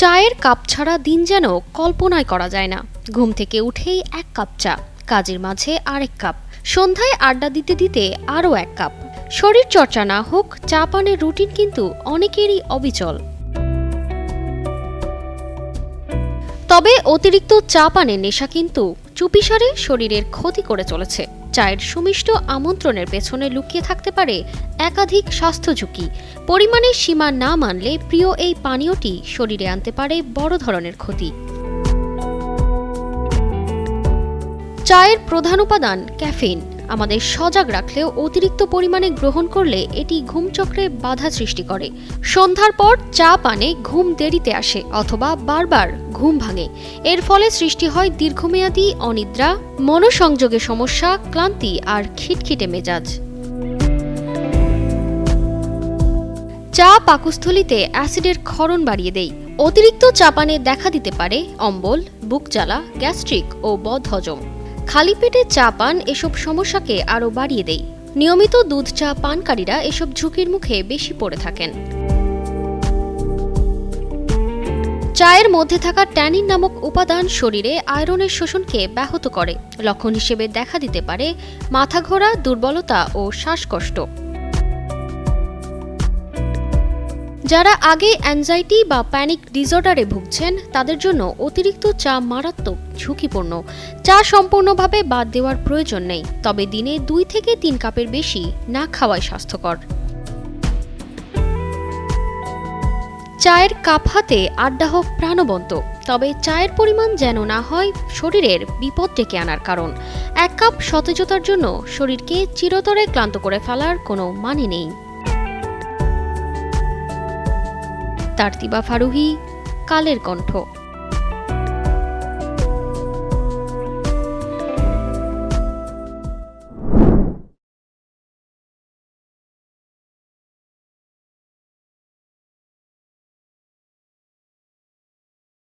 চায়ের কাপ ছাড়া দিন যেন কল্পনায় করা যায় না। ঘুম থেকে উঠেই এক কাপ চা, কাজের মাঝে আরেক কাপ, সন্ধ্যায় আড্ডা দিতে দিতে আরও এক কাপ। শরীর চর্চা না হোক, চা পানের রুটিন কিন্তু অনেকেরই অবিচল। তবে অতিরিক্ত চা পানের নেশা কিন্তু চুপিসারে শরীরের ক্ষতি করে চলেছে। চায়ের সুমিষ্ট আমন্ত্রণের পেছনে লুকিয়ে থাকতে পারে একাধিক স্বাস্থ্য ঝুঁকি। পরিমাণের সীমা না মানলে প্রিয় এই পানীয়টি শরীরে আনতে পারে বড় ধরনের ক্ষতি। চায়ের প্রধান উপাদান ক্যাফেইন। আমাদের সজাগ রাখলেও অতিরিক্ত পরিমাণে গ্রহণ করলে এটি ঘুমচক্রে বাধা সৃষ্টি করে। সন্ধ্যার পর চা পানে ঘুম দেরিতে আসে অথবা বারবার ঘুম ভাঙে। এর ফলে সৃষ্টি হয় দীর্ঘমেয়াদী অনিদ্রা, মনোসংযোগে সমস্যা, ক্লান্তি আর খিটখিটে মেজাজ। চা পাকস্থলিতে অ্যাসিডের ক্ষরণ বাড়িয়ে দেয় অতিরিক্ত চাপানে দেখা দিতে পারে অম্বল, বুক জ্বালা, গ্যাস্ট্রিক ও বদহজম। খালি পেটে চা পান, এসব সমস্যাকে আরও বাড়িয়ে দেয়। নিয়মিত দুধ চা পানকারীরা এসব ঝুঁকির মুখে বেশি পড়ে থাকেন। চায়ের মধ্যে থাকা ট্যানিন নামক উপাদান শরীরে আয়রনের শোষণকে ব্যাহত করে। লক্ষণ হিসেবে দেখা দিতে পারে মাথা ঘোরা দুর্বলতা ও শ্বাসকষ্ট। যারা আগে অ্যাংজাইটি বা প্যানিক ডিসঅর্ডারে ভুগছেন, তাদের জন্য অতিরিক্ত চা মারাত্মক ঝুঁকিপূর্ণ। চা সম্পূর্ণভাবে বাদ দেওয়ার প্রয়োজন নেই, তবে দিনে দুই থেকে তিন কাপের বেশি না খাওয়াই স্বাস্থ্যকর। চায়ের কাপ হাতে আড্ডা হোক প্রাণবন্ত, তবে চায়ের পরিমাণ যেন না হয় শরীরের বিপদ ডেকে আনার কারণ। এক কাপ সতেজতার জন্য শরীরকে চিরতরে ক্লান্ত করে ফেলার কোনো মানে নেই। তারতিবা ফারুহি কালের কণ্ঠ।